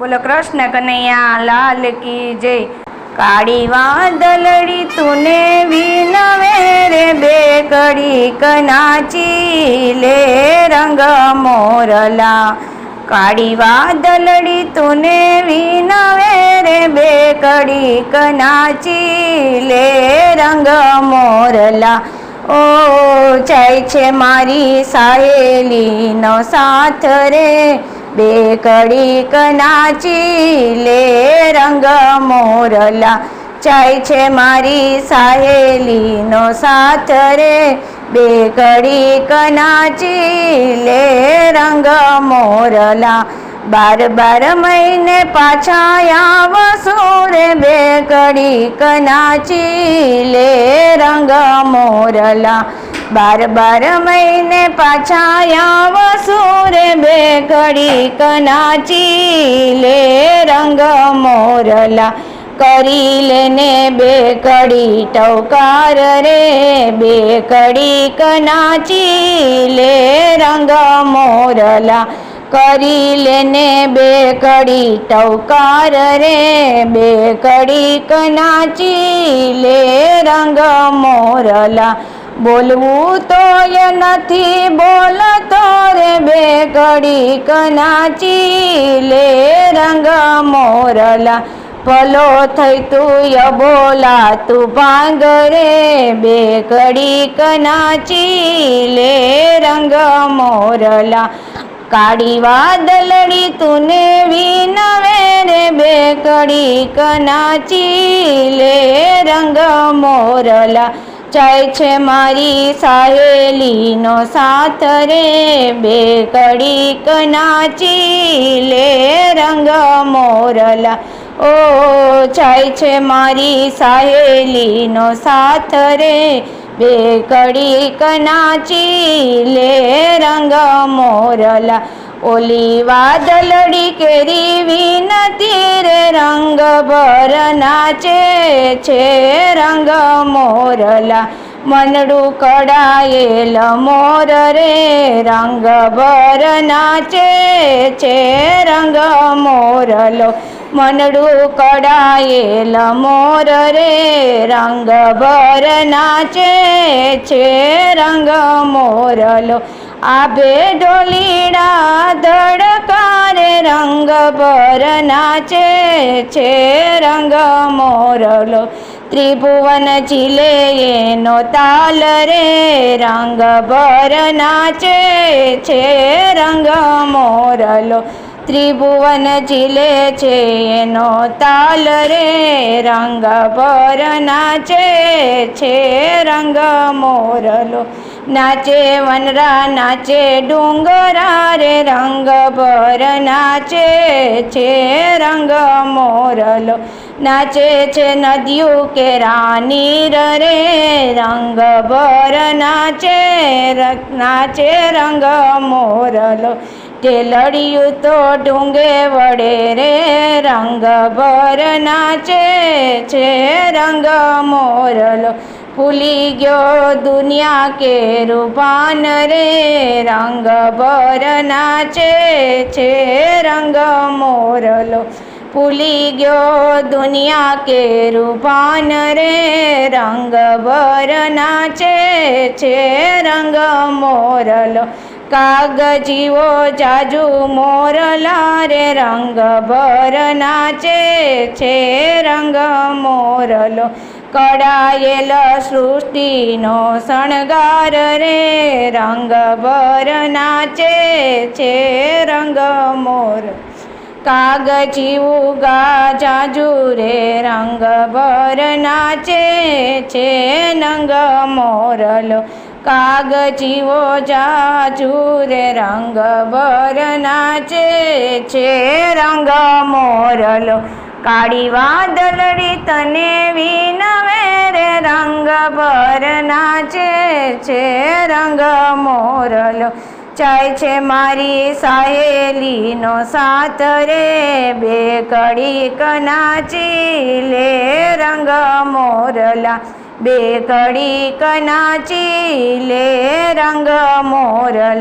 બોલો કૃષ્ણ કનૈયા, લાલ કી જય. કાળી વાદલડી તુને વિનવે રે, બે કડી કનાચી લે રંગ મોરલા. કાળી વાદલડી તુને વિનવે રે, બે કડી કનાચી લે રંગ મોરલા. ઓ જાય છે મારી સાહેલીનો સાથ રે. બે કડી કનાચી લે રંગ મોરલા. જાય છે મારી સાહેલીનો સાથ રે. બે કડી કનાચી લે રંગ મોરલા. બાર બાર મહિને પાછા આવશો રે બે કડી કનાચી લે રંગ મોરલા. બાર બાર મહિને પાછા આવશો રે બે કડી કનાચી લે રંગ મોરલા. કરી લેને બે કડી, ટવકાર રે બે કડી કનાચી લે રંગ મોરલા. કરી લેને બે કડી ટવકાર રે, બે કડી કનાચી લે રંગ મોરલા. બોલવું તો એ નથી બોલતો રે, બે કડી કનાચી લે રંગ મોરલા. ભલો થઈ તું બોલા, તું ભાંગ રે, બે કડી કનાચી લે રંગ મોરલા. કાળી વાદલડી તુને વિનવે રે બે કડી કનાચી લે રંગ મોરલા. જાય છે મારી સાહેલીનો સાથ રે, બે કડી કનાચી લે રંગ મોરલા. ઓ, જાય છે મારી સાહેલીનો સાથ રે, બે કડી કનાચી લે રંગ મોરલા ઓલી વાદલડી કેરી વિનતી રે રંગ ભર નાચે છે રંગ મોરલા મનડું કડાયેલ મોર રે રંગ ભર નાચે છે રંગ મોરલો મનડું કડાયેલ મોર રે રંગ ભર નાચે છે રંગ મોરલો આભે ઢોલીડા ધડકારે રંગ ભર નાચે છે રંગ મોરલો. ત્રિભુવન ચીલે એનો તાલ રે, રંગ ભર નાચે છે રંગ મોરલો. ત્રિભુવન ઝીલે છે, એનો તાલ રે, રંગ પર નાચે છે, રંગ મોરલો. નાચે વનરા, નાચે ડુંગરા રે, રંગ પર નાચે છે, રંગ મોરલો. નાચે છે નદીઓ કે રાની રે, રંગ ભર નાચે નાચે રંગ મોરલો. ટેલડિયું તો ડુંગે વડે રે, રંગ ભર નાચે છે, રંગ મોરલો. ભૂલી ગયો દુનિયા કે રૂપાન રે, રંગ ભર નાચે છે, રંગ મોરલો. ભૂલી ગયો દુનિયા કે રૂપાન રે, રંગ ભર નાચે છે, રંગ મોરલો. કાગજીવો જાજુ મોરલા રે રંગ ભર નાચે છે, રંગ મોરલો. કડાયેલ સૃષ્ટિનો શણગાર રે, રંગ ભર નાચે છે, રંગ મોર. કાગજીવું ગા જાજુ રે, રંગ ભર નાચે છે, નંગ મોરલો. કાગજીવો જાજુ રે રંગ ભર નાચે છે રંગ મોરલો. કાળી વાદલડી તને વિનવે રે રંગ ભર નાચે છે રંગ મોરલો. જાય છે મારી સાહેલીનો સાથ રે, બે કડી કનાચી લે રંગ મોરલા. બે કડી કનાચી લે રંગ મોરલા